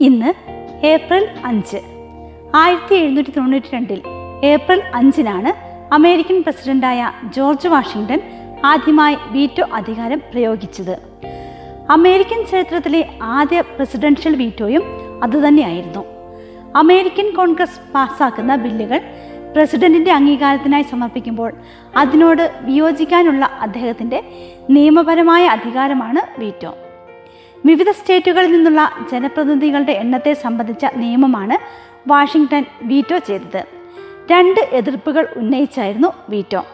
ഇന്ന് ഏപ്രിൽ അഞ്ച്. ആയിരത്തി എഴുന്നൂറ്റി തൊണ്ണൂറ്റി രണ്ടിൽ ഏപ്രിൽ അഞ്ചിനാണ് അമേരിക്കൻ പ്രസിഡന്റായ ജോർജ് വാഷിങ്ടൺ ആദ്യമായി വീറ്റോ അധികാരം പ്രയോഗിച്ചത്. അമേരിക്കൻ ചരിത്രത്തിലെ ആദ്യ പ്രസിഡൻഷ്യൽ വീറ്റോയും അതുതന്നെയായിരുന്നു. അമേരിക്കൻ കോൺഗ്രസ് പാസ്സാക്കുന്ന ബില്ലുകൾ പ്രസിഡന്റിന്റെ അംഗീകാരത്തിനായി സമർപ്പിക്കുമ്പോൾ അതിനോട് വിയോജിക്കാനുള്ള അദ്ദേഹത്തിന്റെ നിയമപരമായ അധികാരമാണ് വീറ്റോ. വിവിധ സ്റ്റേറ്റുകളിൽ നിന്നുള്ള ജനപ്രതിനിധികളുടെ എണ്ണത്തെ സംബന്ധിച്ച നിയമമാണ് വാഷിംഗ്ടൺ വീറ്റോ ചെയ്തത്. രണ്ട് എതിർപ്പുകൾ ഉന്നയിച്ചായിരുന്നു വീറ്റോ.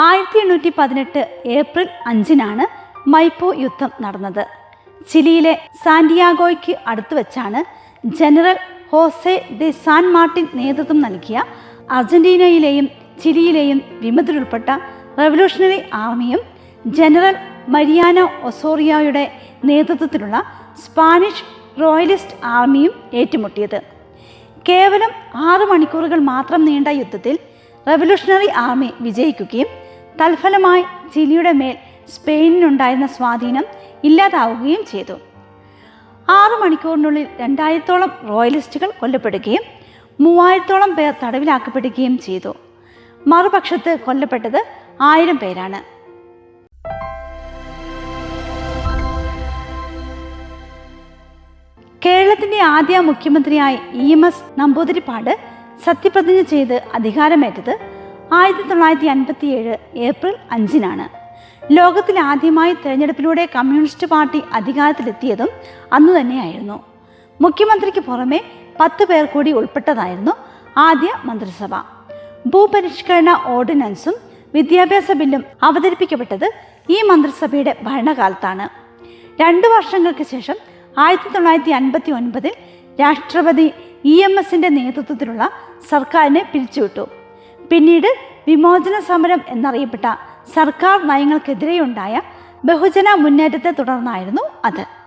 ആയിരത്തി എണ്ണൂറ്റി പതിനെട്ട് ഏപ്രിൽ അഞ്ചിനാണ് മൈപ്പോ യുദ്ധം നടന്നത്. ചിലിയിലെ സാന്റിയാഗോയ്ക്ക് അടുത്ത് വെച്ചാണ് general Jose de San Martin നേതൃത്വം നൽകിയ അർജന്റീനയിലെയും ചിലിയിലെയും വിമതരുൾപ്പെട്ട റവല്യൂഷണറി ആർമിയും ജനറൽ മരിയാനോ ഒസോറിയോയുടെ നേതൃത്വത്തിലുള്ള സ്പാനിഷ് റോയലിസ്റ്റ് ആർമിയും ഏറ്റുമുട്ടിയത്. കേവലം ആറ് മണിക്കൂറുകൾ മാത്രം നീണ്ട യുദ്ധത്തിൽ റവല്യൂഷണറി ആർമി വിജയിക്കുകയും തൽഫലമായി ചിലിയുടെ മേൽ സ്പെയിനിനുണ്ടായിരുന്ന സ്വാധീനം ഇല്ലാതാവുകയും ചെയ്തു. ആറു മണിക്കൂറിനുള്ളിൽ രണ്ടായിരത്തോളം റോയലിസ്റ്റുകൾ കൊല്ലപ്പെടുകയും മൂവായിരത്തോളം പേർ തടവിലാക്കപ്പെടുകയും ചെയ്തു. മറുപക്ഷത്ത് കൊല്ലപ്പെട്ടത് ആയിരം പേരാണ്. കേരളത്തിന്റെ ആദ്യ മുഖ്യമന്ത്രിയായി ഇ എം എസ് നമ്പൂതിരിപ്പാട് സത്യപ്രതിജ്ഞ ചെയ്ത് അധികാരമേറ്റത് ആയിരത്തി തൊള്ളായിരത്തി അൻപത്തി ഏഴ് ഏപ്രിൽ അഞ്ചിനാണ്. ലോകത്തിൽ ആദ്യമായി തെരഞ്ഞെടുപ്പിലൂടെ കമ്മ്യൂണിസ്റ്റ് പാർട്ടി അധികാരത്തിലെത്തിയതും അന്നു തന്നെയായിരുന്നു. മുഖ്യമന്ത്രിക്ക് പുറമെ പത്ത് പേർ കൂടി ഉൾപ്പെട്ടതായിരുന്നു ആദ്യ മന്ത്രിസഭ. ഭൂപരിഷ്കരണ ഓർഡിനൻസും വിദ്യാഭ്യാസ ബില്ലും അവതരിപ്പിക്കപ്പെട്ടത് ഈ മന്ത്രിസഭയുടെ ഭരണകാലത്താണ്. രണ്ടു വർഷങ്ങൾക്ക് ശേഷം ആയിരത്തി തൊള്ളായിരത്തി അൻപത്തി ഒൻപതിൽ രാഷ്ട്രപതി ഇ എം എസിന്റെ നേതൃത്വത്തിലുള്ള സർക്കാരിനെ പിരിച്ചുവിട്ടു. പിന്നീട് വിമോചന സമരം എന്നറിയപ്പെട്ട സർക്കാർ നയങ്ങൾക്കെതിരെയുണ്ടായ ബഹുജന മുന്നേറ്റത്തെ തുടർന്നായിരുന്നു അത്.